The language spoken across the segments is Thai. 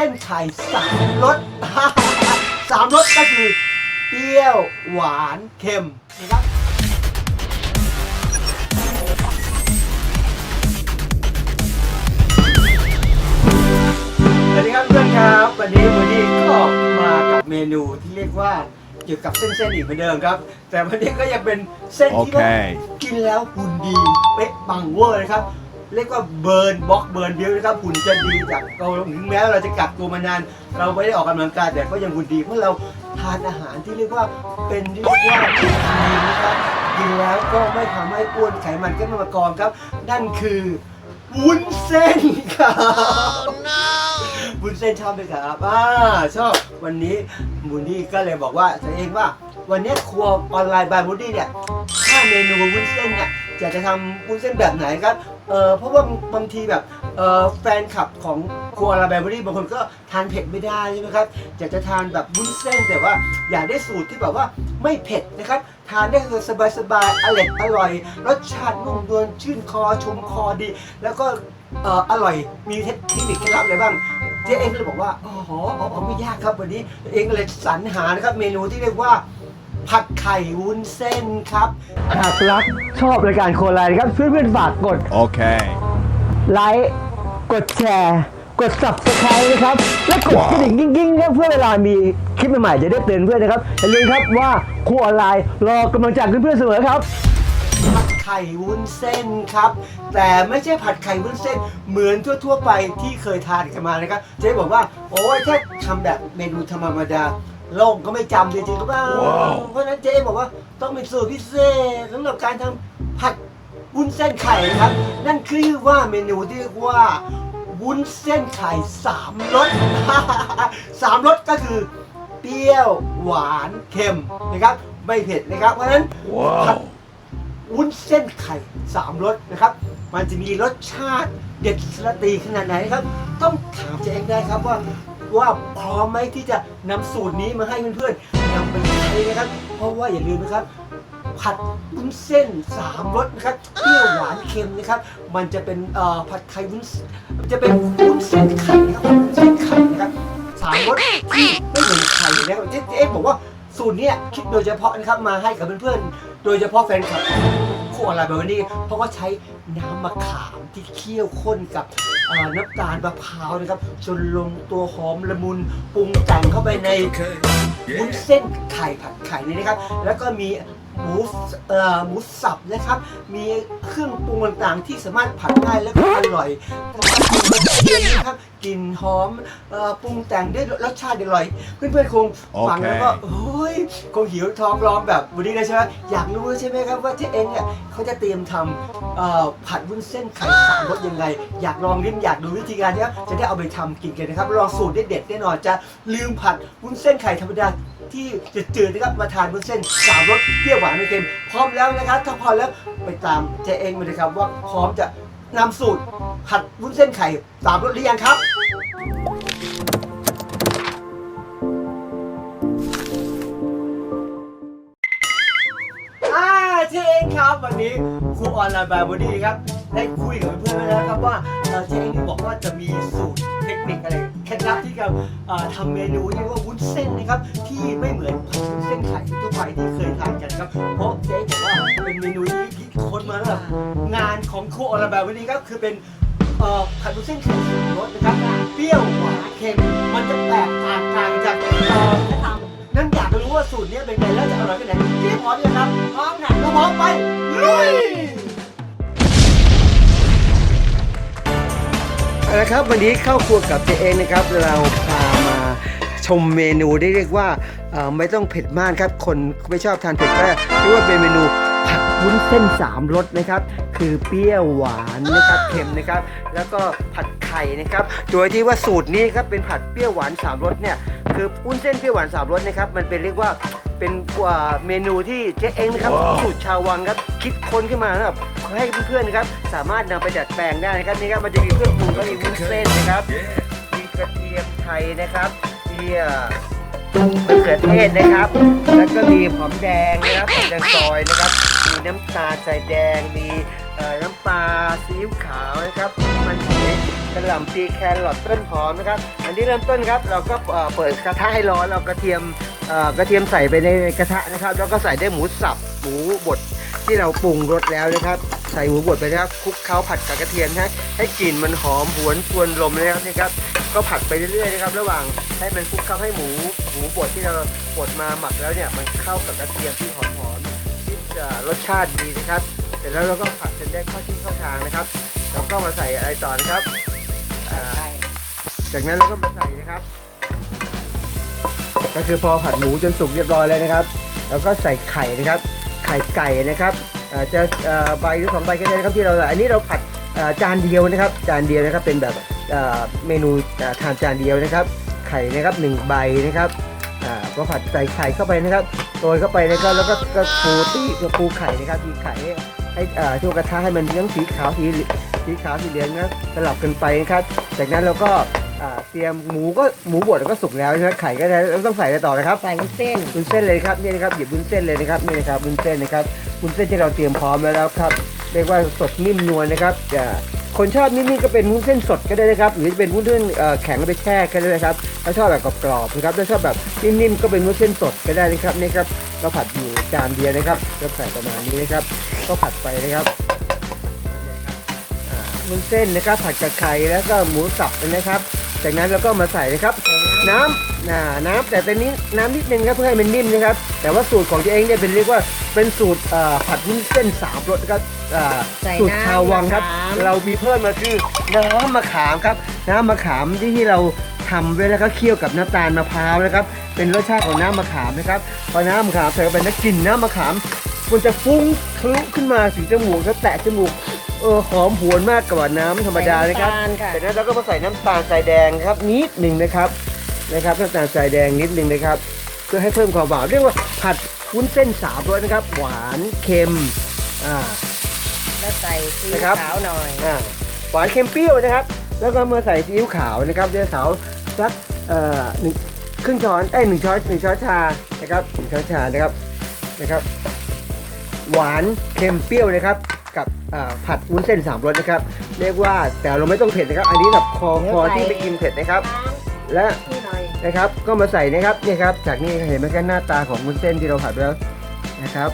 ส้นไข่สามรสสามรสก็คือเปรี้ยวหวานเค็มนะครับสวัสดีครับเพื่อนครับวันนี้วันนี้ก็มากับเมนูที่เรียกว่าเกี่ยวกับเส้นๆอีกเหมือนเดิมครับ แต่วันนี้ก็ยังเป็นเส้นที่ว่าโอเคกินแล้วหุ่นดีเป๊ะปังเวอร์นะครับ เรียกว่าเบิร์นบล็อกเบิร์นบิวนะครับหุ่นจะดีจากเราถึงแม้เราจะกักตัวมานาน เราไม่ได้ออกกำลังกายแต่ก็ยังหุ่นดีเพราะเราทานอาหารที่เรียกว่าเป็นที่เรียกว่าดีนะครับกินแล้วก็ไม่ทำให้อ้วนไขมันก็ไม่มากองครับ นั่นคือวุ้นเส้นครับบุญเส้นชอบไหมครับอ่าชอบวันนี้มูนี่ก็เลยบอกว่าตัวเองว่า วันนี้ครัวออนไลน์บายมูนี่เนี่ยถ้าเมนูวุ้นเส้นเนี่ย อยากจะทำวุ้นเส้นแบบไหนครับเออเพราะว่าบางทีแบบเออแฟนคลับของครัวลน์บายมูนี่บางคนก็ทานเผ็ดไม่ได้ใช่ไหมครับอยากจะทานแบบวุ้นเส้นแต่ว่าอยากได้สูตรที่แบบว่าไม่เผ็ดนะครับทานได้คือสบายๆอร่อยอร่อยรสชาตินุ่มนวลชื่นคอชมคอดี แล้วก็เอ่ออร่อยมีเทคนิคเคล็ดลับอะไรบ้างเจ๊เองก็เลยบอกว่าอ๋ออ๋ออ๋อไม่ยากครับวันนี้เองก็เลยสรรหานะครับเมนูที่เรียกว่า ผัดไข่วุ้นเส้นครับ หากรักชอบรายการโคไลน์ครับเพื่อนๆฝากกด Okay. ไลค์ กดแชร์ กด subscribe นะครับ และกดกระดิ่งกิ้งๆครับเพื่อเวลามีคลิปใหม่ๆจะได้เตือนเพื่อนนะครับ อย่าลืมครับว่าครัวออนไลน์รอกำลังใจเพื่อนๆเสมอครับ ผัดไข่วุ้นเส้นครับ แต่ไม่ใช่ผัดไข่วุ้นเส้นเหมือนทั่ว ๆ ไปที่เคยทานกันมานะครับเจ๊บอกว่า โอ้ยถ้าทำแบบเมนูธรรมดา โลกก็ไม่จำจริงๆก็ว่าว้าว เพราะฉะนั้นเจ๊บอกว่าต้องเป็นสูตรพิเศษสำหรับการทำผัดวุ้นเส้นไข่ครับ นั่นคือว่าเมนูที่เรียกว่าวุ้นเส้นไข่สามรส สามรสก็คือ เปรี้ยวหวานเค็มนะครับ ไม่เผ็ดนะครับ เพราะฉะนั้น Wow. วุ้นเส้นไข่สามรสนะครับ มันจะมีรสชาติเด็ดสระตีขนาดไหนครับ ต้องถามเจ๊เองได้ครับว่า ว่าพร้อมไหมที่จะนำสูตรนี้มาให้เพื่อนๆนำไปใช้นะครับ เพราะว่าอย่าลืมนะครับ ผัดวุ้นเส้นสามรสนะครับเปรี้ยวหวานเค็มนะครับ มันจะเป็นผัดไข่วุ้นมันจะเป็นวุ้นเส้นไข่นะครับวุ้นเส้นไข่นะครับสามรสที่ไม่เหมือนไข่นะครับเจ๊เจ๊บอกว่าสูตรนี้คิดโดยเฉพาะนะครับมาให้กับเพื่อนๆโดยเฉพาะแฟนคลับ ออนไลน์แบบนี้ เพราะว่าใช้น้ำมะขามที่เคี่ยวข้นกับน้ำตาลมะพร้าวนะครับ จนลงตัวหอมละมุนปรุงแต่งเข้าไปในวุ้นเส้นไข่ผัดไข่นี่นะครับ แล้วก็มีหมูเอ่อหมูสับนะครับ มีเครื่องปรุงต่างๆที่สามารถผัดได้แล้วก็อร่อยนะครับ กลิ่นหอมเอ่อปรุงแต่งได้รสชาติอร่อย เพื่อนๆคงฟังแล้วก็โอเคโอ้ยคงหิวท้องร้องแบบวันนี้เลยใช่ไหมอยากรู้ใช่ไหมครับว่าเจ๊เอ็นเนี่ยเขาจะเตรียมทำเอ่อผัดวุ้นเส้นไข่สามรสยังไง อยากลองลิ้มอยากดูวิธีการเนี้ยจะได้เอาไปทำกินกันนะครับลองสูตรเด็ดๆแน่นอนจะลืมผัดวุ้นเส้นไข่ธรรมดาที่จืดๆนะครับมาทานบนเส้นสามรสเปรี้ยวหวานไม่เค็มพร้อมแล้วนะครับถ้าพร้อมแล้วไปตามเจเองมาเลยครับว่าพร้อมจะ นำสูตรผัดวุ้นเส้นไข่สามรสหรือยังครับ อ่าเจเองครับวันนี้ครูออนไลน์บายบอดี้ครับ ได้คุยกับเพื่อนๆแล้วครับว่าเอ่อเจเองบอกว่าจะมีสูตรเทคนิคอะไร เคล็ดลับที่จะเอ่อทำเมนูที่เรียกว่าวุ้นเส้นนะครับที่ไม่เหมือนผัดวุ้นเส้นไข่ทั่วไปที่เคยทานกันครับเพราะเจ๊บอกว่าเป็นเมนูที่คิดค้นมาแล้วงานของครูออนไลน์บายบอดี้ครับคือเป็นเอ่อผัดวุ้นเส้นไข่สามรสนะครับเปรี้ยวหวานเค็มมันจะแตกต่างกันจากเอ่อนั่นอยากรู้ว่าสูตรเนี้ยเป็นไงแล้วจะอร่อยแค่ไหนเจ๊พร้อมยังครับพร้อมค่ะเราพร้อมไปลุย เอาละครับวันนี้เข้าครัวกับเจเองนะครับ เราพามาชมเมนูได้เรียกว่าไม่ต้องเผ็ดมากครับคนไม่ชอบทานเผ็ดก็เรียกว่าเป็นเมนูผัดวุ้นเส้นสามรสนะครับ คือเปรี้ยวหวานนะครับเค็มนะครับ แล้วก็ผัดไข่นะครับ โดยที่ว่าสูตรนี้ครับเป็นผัดเปรี้ยวหวานสามรสเนี่ยคือวุ้นเส้นเปรี้ยวหวานสามรสนะครับมันเป็นเรียกว่า เป็นกว่าเมนูที่เจ๊เองนะครับว้าวสูตรชาววังครับคิดค้นขึ้นมานะครับให้เพื่อนๆนะครับสามารถนำไปดัดแปลงได้นะครับนี่ครับมันจะมีเครื่องปรุงก็มีวุ้นเส้นนะครับมีกระเทียมไทยนะครับมีเอ่อมะเขือเทศนะครับ แล้วก็มีหอมแดงนะครับหอมแดงซอยนะครับมีน้ำตาลใส่แดงมีเอ่อน้ำปลาซีอิ๊วขาวนะครับมันหอยกระหล่ำปลีแครอทต้นหอมนะครับ อันนี้เริ่มต้นครับเราก็เอ่อเปิดกระทะให้ร้อนเรากระเทียมเอ่อ กระเทียมใส่ไปในกระทะนะครับ แล้วก็ใส่ได้วยหมูสับหมูบดที่เราปรุงรสแล้วนะครับ ใส่หมูบดไปนะครับคลุกเคล้าผัดกับกระเทียมนะให้กลิ่นมันหอมหวนทวนลมนะครับนี่ครับก็ผัดไปเรื่อยๆนะครับ ระหว่างให้มันคลุกเคล้าให้หมูหมูบดที่เราบดมาหมักแล้วเนี่ยมันเข้ากับกระเทียมที่หอมๆที่จะรสชาติดีนะครับเสร็จแล้วเราก็ผัดจนได้เข้าที่เข้าทางนะครับเราก็มาใส่อะไรต่อนะครับอ่าจากนั้นเราก็มาใส่นะครับ ก็คือพอผัดหมูจนสุกเรียบร้อยแล้วนะครับ แล้วก็ใส่ไข่นะครับ ไข่ไก่นะครับอ่อจะใบหรือสองใบก็ได้นะครับที่เราอันนี้เราผัดจานเดียวนะครับ จานเดียวนะครับเป็นแบบเมนูทานจานเดียวนะครับ ไข่นะครับหนึ่งใบนะครับอ่าพอผัดใส่ไข่เข้าไปนะครับโรยเข้าไปนะครับแล้วก็ก็ปูตีปูไข่นะครับตีไข่ให้ทั่วกระทะให้มันทั้ยงสีขาวสีสีขาวสีเหลืองนะสลับกันไปนะครับ จากนั้นเราก็ อ่าเตรียมหมูก็หมูบดก็สุกแล้วใช่ไหมไข่ก็ได้แล้วต้องใส่อะไรต่อนะครับ ใส่วุ้นเส้นวุ้นเส้นเลยครับนี่นะครับหยิบวุ้นเส้นเลยนะครับนี่นะครับวุ้นเส้นนะครับวุ้นเส้นที่เราเตรียมพร้อมแล้วครับเรียกว่าสดนิ่มนวลนะครับอ่าคนชอบนิ่มๆก็เป็นวุ้นเส้นสดก็ได้นะครับหรือจะเป็นวุ้นเส้นเอ่อแข็งไปแช่ก็ได้นะครับถ้าชอบแบบกรอบๆนะครับถ้าชอบแบบนิ่มๆก็เป็นวุ้นเส้นสดก็ได้นะครับนี่ครับเราผัดอยู่จานเดียวนะครับก็ใส่ประมาณนี้นะครับ ก็ผัดไปนะครับอ่าวุ้นเส้นนะครับผัดกับไข่แล้วก็หมูสับนะครับ จากนั้นเราก็มาใส่นะครับ น้ำน่าน้ำแต่ตอนนี้น้ำนิดนึงครับเพื่อให้มันนิ่มนะครับ แต่ว่าสูตรของตัวเองเนี่ยเป็นเรียกว่าเป็นสูตรเอ่อผัดวุ้นเส้นสามรสครับอ่าใส่สูตรน้ำชาววังครับมะขามเรามีเพิ่มมาคือน้ำมะขามครับ น้ำมะขามที่ที่เราทำไว้แล้วก็เคี่ยวกับน้ำตาลมะพร้าวนะครับ เป็นรสชาติของน้ำมะขามนะครับพอน้ำมะขามใส่เข้าไปแล้วกลิ่นน้ำมะขามมันจะฟุ้งทะลุขึ้นมาถึงจมูกครับแตะจมูก เออหอมหวนมากกว่าน้ำธรรมดาเลยครับใส่น้ำตาลค่ะ จากนั้นเราก็มาใส่น้ำตาลทรายแดงครับนิดหนึ่งนะครับนะครับน้ำตาลทรายแดงนิดหนึ่งนะครับ เพื่อให้เพิ่มความหวานเรียกว่าผัดวุ้นเส้นสามรสนะครับ หวานเค็มอ่า แล้วใส่ซีอิ๊วนะครับ ขาวหน่อย อ่าหวานเค็มเปรี้ยวนะครับ แล้วก็มาใส่ซีอิ๊วขาวนะครับเดี๋ยวสาวสักเอ่อหนึ่งครึ่งช้อนเอ้ยหนึ่งช้อนหนึ่งช้อนชานะครับหนึ่งช้อนชานะครับนะครับ หวานเค็มเปรี้ยวนะครับ กับอ่าผัดวุ้นเส้นสามรสนะครับ เรียกว่าแต่เราไม่ต้องเผ็ดนะครับ อันนี้แบบคอคอที่ไม่กินเผ็ดนะครับ และน้ำนี่หน่อยนะครับก็มาใส่นะครับนี่ครับ จากนี้เห็นไหมกันหน้าตาของวุ้นเส้นที่เราผัดไว้แล้วนะครับ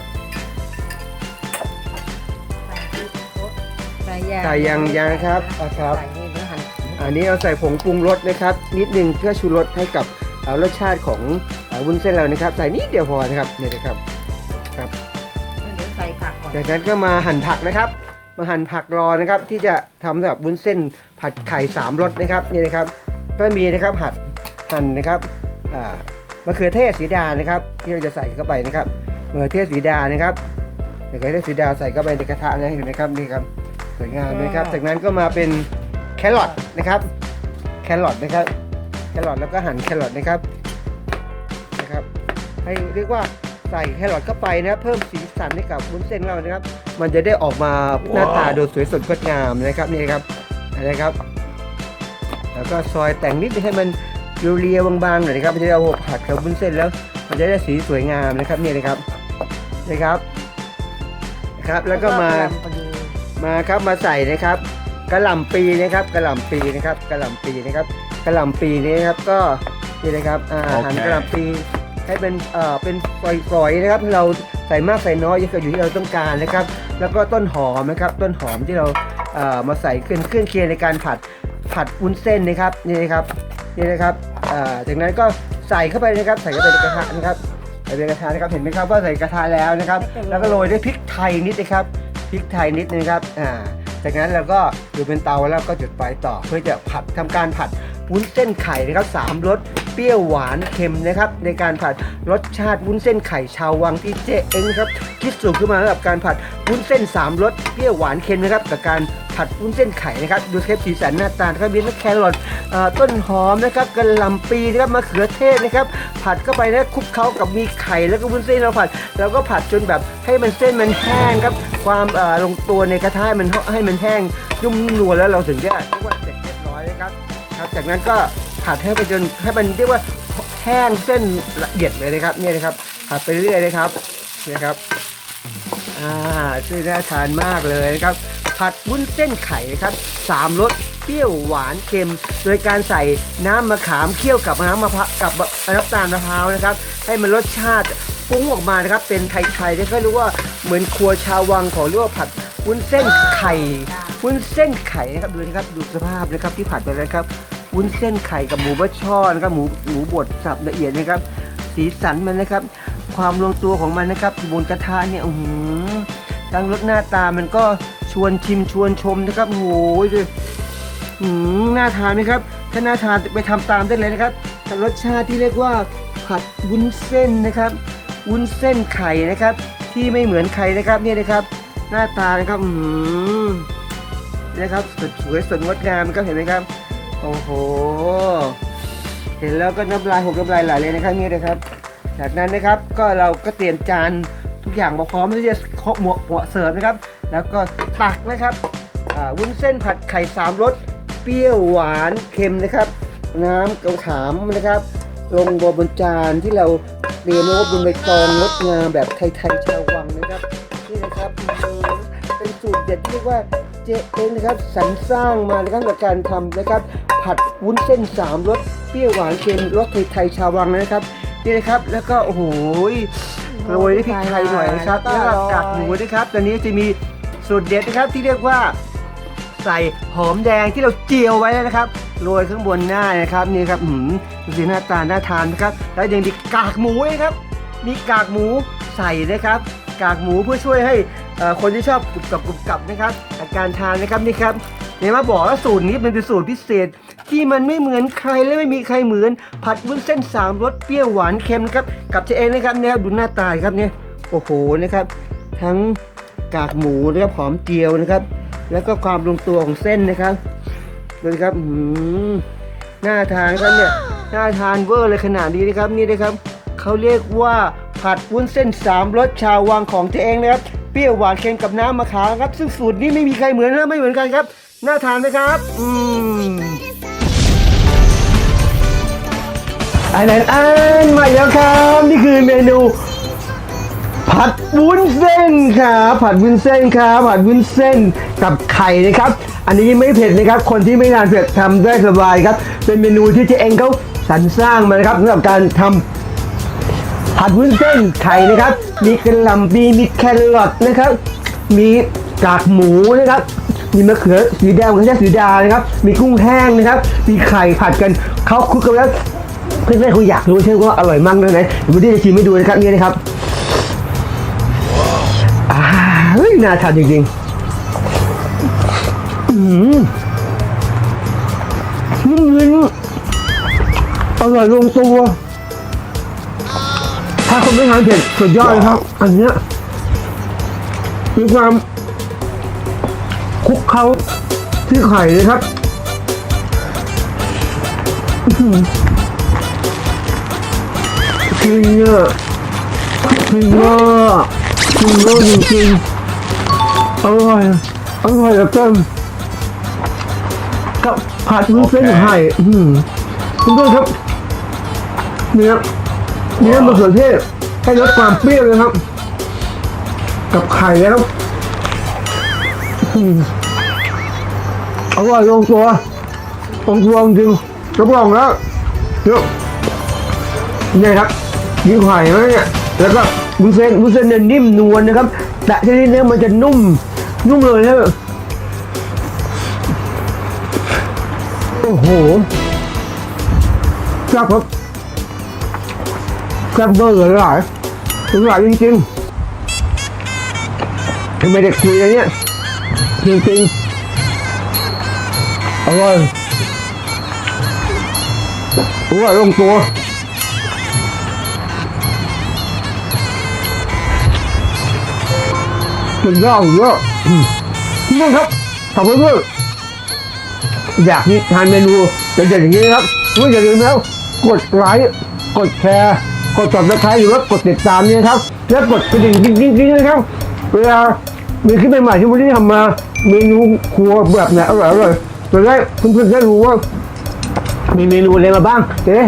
ใส่ยางใส่ยังยังครับอะครับใส่นี่แล้วหั่นอันนี้เราใส่ผงปรุงรสนะครับ นิดนึงเพื่อชูรสให้กับเอ่อรสชาติของเอ่อวุ้นเส้นเรานะครับ ใส่นิดเดียวพอนะครับนี่นะครับครับ จากนั้นก็มาหั่นผักนะครับ มาหั่นผักรอนะครับ ที่จะทำสำหรับวุ้นเส้นผัดไข่สามรสนะครับนี่นะครับก็มีนะครับหั่นหั่นนะครับอ่ามะเขือเทศสีดานะครับ ที่เราจะใส่เข้าไปนะครับมะเขือเทศสีดานะครับมะเขือเทศสีดาใส่เข้าไปในกระทะนะเห็นไหมครับนี่ครับสวยงามนะครับ จากนั้นก็มาเป็นแครอทนะครับ แครอทนะครับ แครอทแล้วก็หั่นแครอทนะครับนะครับ ให้เรียกว่า ใส่แครอทเข้าไปนะครับเพิ่มสีสันให้กับวุ้นเส้นเรานะครับ มันจะได้ออกมาหน้าตาดูสวยสดงดงามนะครับนี่ครับนะครับ แล้วก็ซอยแต่งนิดนึงให้มันเรียวๆบางๆหน่อยนะครับมันจะได้เอาผัดกับวุ้นเส้นแล้ว มันจะได้สีสวยงามนะครับนี่นะครับนะครับนะครับ แล้วก็มาพอดีมาครับมาใส่นะครับกระหล่ำปีนะครับกระหล่ำปีนะครับกระหล่ำปีนะครับกระหล่ำปีนี้นะครับก็นี่นะครับอ่าโอเคหั่นกระหล่ำปี ให้เป็นเอ่อเป็นฝอยๆนะครับเราใส่มากใส่น้อยอยู่ที่เราต้องการนะครับ แล้วก็ต้นหอมนะครับต้นหอมที่เราเอ่อมาใส่เครื่องเครื่องเคียงในการผัดผัดวุ้นเส้นนะครับนี่นะครับนี่นะครับอ่าจากนั้นก็ใส่เข้าไปนะครับใส่เข้าไปในกระทะนะครับใส่ในกระทะนะครับเห็นไหมครับว่าใส่กระทะแล้วนะครับ แล้วก็โรยด้วยพริกไทยนิดนะครับพริกไทยนิดนึงครับอ่าจากนั้นเราก็อยู่เป็นเตาแล้วก็จุดไฟต่อเพื่อจะผัดทำการผัดวุ้นเส้นไข่นะครับสามรส เปรี้ยวหวานเค็มนะครับในการผัดรสชาติวุ้นเส้นไข่ชาววังที่เจ๊เองครับคิดสูตรขึ้นมาสำหรับการผัดวุ้นเส้นสามรสเปรี้ยวหวานเค็มนะครับกับการผัดวุ้นเส้นไข่นะครับดูเทปสีสันหน้าตานะครับมีทั้งแครอทอ่าต้นหอมนะครับกระหล่ำปีนะครับมะเขือเทศนะครับ ผัดเข้าไปนะคลุกเคล้ากับมีไข่แล้วก็วุ้นเส้นเราผัด แล้วก็ผัดจนแบบให้มันเส้นมันแห้งครับ ความลงตัวในกระทะให้มันให้มันแห้งนุ่มนวลแล้วเราถึงจะเรียกว่าเสร็จเรียบร้อยนะครับ ครับจากนั้นก็ผัดให้ไปจนให้มันเรียกว่าแห้งเส้นละเอียดเลยนะครับเนี่ยนะครับผัดไปเรื่อยนะครับนี่ครับอ่าชื่อน่าทานมากเลยนะครับ ผัดวุ้นเส้นไข่นะครับสามรสเปรี้ยวหวานเค็ม โดยการใส่น้ำมะขามเคี่ยวกับน้ำมะพร้าวกับน้ำตาลมะพร้าวนะครับ ให้มันรสชาติฟุ้งออกมานะครับ เป็นไทยๆที่เขาเรียกว่าเหมือนครัวชาววังของเรียกว่าผัด วุ้นเส้นไข่วุ้นเส้นไข่นะครับดูนะครับดูสภาพนะครับที่ผัดไปแล้วนะครับวุ้นเส้นไข่กับหมูบะช่อนะครับหมูหมูบดสับละเอียดนะครับ สีสันมันนะครับ ความลงตัวของมันนะครับบนกระทะเนี่ยอื้อหือทั้งรสหน้าตามันก็ชวนชิมชวนชมนะครับโอ้โหดูอื้อหือน่าทานไหมครับ ถ้าน่าทานไปทำตามได้เลยนะครับแต่รสชาติที่เรียกว่าผัดวุ้นเส้นนะครับ วุ้นเส้นไข่นะครับ ที่ไม่เหมือนใครนะครับเนี่ยนะครับ หน้าตานะครับอื้อหือนะครับสวยสดงดงามครับเห็นไหมครับ โอ้โห เห็นแล้วก็น้ำลายหกน้ำลายไหลเลยนะครับนี่นะครับ จากนั้นนะครับก็เราก็เตรียมจานทุกอย่างมาพร้อมที่จะเคาะหมวกหัวเสิร์ฟนะครับ แล้วก็ตักนะครับวุ้นเส้นผัดไข่สามรสเปรี้ยวหวานเค็มนะครับ น้ำกระขามนะครับ ลงบนจานที่เราเตรียมไว้บนใบตองงดงามแบบไทยๆชาววังนะครับ นี่นะครับเป็นสูตรเด็ดที่เรียกว่าเจ๊เองนะครับสรรสร้างมานะครับกับการทำนะครับ ผัดวุ้นเส้นสามรสเปรี้ยวหวานเค็มรสไทยชาววังนะครับนี่นะครับแล้วก็โอ้โหโรยด้วยพริกไทยหน่อยนะครับแล้วก็กากหมูนะครับตอนนี้จะมีสูตรเด็ดนะครับที่เรียกว่าใส่หอมแดงที่เราเจียวไว้นะครับโรยข้างบนหน้านะครับนี่ครับหืมดูสิหน้าตาหน่าทานนะครับแล้วยังมีกากหมูนะครับมีกากหมูใส่นะครับ กากหมูเพื่อช่วยให้คนที่ชอบกรุบกับกรุบกับนะครับอาการทานนะครับนี่ครับเดี๋ยมาบอกว่าสูตรนี้มันเป็นสูตรพิเศษ ที่มันไม่เหมือนใครและไม่มีใครเหมือน ผัดวุ้นเส้นสามรสเปรี้ยวหวานเค็มครับกับเจเองนะครับเนี่ยดูหน้าตาครับเนี่ยโอ้โหนะครับ ทั้งกากหมูนะครับหอมเจียวนะครับ แล้วก็ความลงตัวของเส้นนะครับดูนะครับอืมน่าทานครับเนี่ยน่าทานเวอร์เลยขนาดนี้นะครับนี่นะครับเขาเรียกว่า ผัดวุ้นเส้นสามรสชาววังของตัวเองนะครับ เปรี้ยวหวานเค็มกับน้ำมะขามครับ ซึ่งสูตรนี้ไม่มีใครเหมือนนะไม่เหมือนกันครับ น่าทานไหมครับ อืมอันนั้นอันมาแล้วครับ นี่คือเมนู ผัดวุ้นเส้นครับผัดวุ้นเส้นครับผัดวุ้นเส้นกับไข่นะครับ อันนี้ไม่เผ็ดนะครับ คนที่ไม่ทานเผ็ดทำได้สบายครับ เป็นเมนูที่เจ๊เองเขาสรรสร้างมานะครับสำหรับการทำ ผัดวุ้นเส้นไข่นะครับ มีกระหล่ำปีมีแครอทนะครับ มีกากหมูนะครับ มีมะเขือสีแดงมะเขือสีดานะครับ มีกุ้งแห้งนะครับ มีไข่ผัดกันเขาคลุกกันแล้วเพื่อนๆคุณอยากรู้ใช่ไหมว่าอร่อยมากเลยไหนเดี๋ยววันนี้จะชิมให้ดูนะครับนี่นะครับอ่าเฮ้ยน่าทานจริงๆอืมนุ่มลิ้นอร่อยลงตัวาคนไม่ทานเผ็ดสุดยอดเลยครับ อันเนี้ยมีความคลุกเขาที่ไข่เลยครับอื้อหือจริงอะจริงว่าจริงว่าจริงๆอร่อยอร่อยเหลือเกินกับผัดวุ้นเส้นไข่อื้อหือคุณด้วยครับเนื้อ เนื้อมะเขือเทศให้ลดความเปรี้ยวเลยครับ กับไข่แล้วอื้อหืออร่อยลงตัวลงตัวจริงๆรับรองแล้วเยวเนี่ยครับยิงไข่แล้วเนี่ยแล้วก็วุ้นเส้นวุ้นเส้นเนี่ยนิ่มนวลนะครับ แต่ทีนี้เนี่ยมันจะนุ่ม นุ่มเลยนะโอ้โหแซ่บครับ แซ่บเบอร์เลยหลายหลายจริงๆทำไมเด็กคุยอะไรเนี่ยจริงๆอร่อยอร่อยลงตัวสุดยอดสุดยอดอืมทุกคนครับขอบคุณด้วยอยากนี่ทานเมนูเด็ดๆอย่างนี้ครับไม่อย่าลืมแล้วกดไลค์กดแชร์ กด subscribe หรือว่ากดติดตามนี่นะครับ แล้วกดกระดิ่งจริงๆนะครับ เวลามีคลิปใหม่ๆที่วันนี้ทำมาเมนูครัวแบบไหนอร่อยๆจะได้เพื่อนๆได้รู้ว่า มีเมนูอะไรมาบ้างจะได้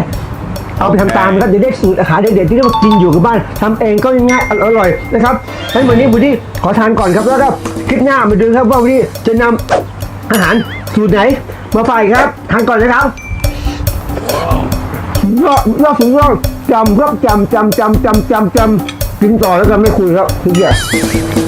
เอาไปทำตามนะครับจะได้สูตรอาหารเด็ดๆที่เรากินอยู่กับบ้านทำเองก็ง่ายๆอร่อยๆนะครับงั้นวันนี้วันนี้ขอทานก่อนครับแล้วก็คลิปหน้ามาดูครับว่าวันนี้จะนำอาหารสูตรไหน มาฝ่ายครับทานก่อนนะครับยอดยอดสุดยอด จำครับจำจำจำจำจำจำกินต่อแล้วกันไม่คุยครับทุกอย่าง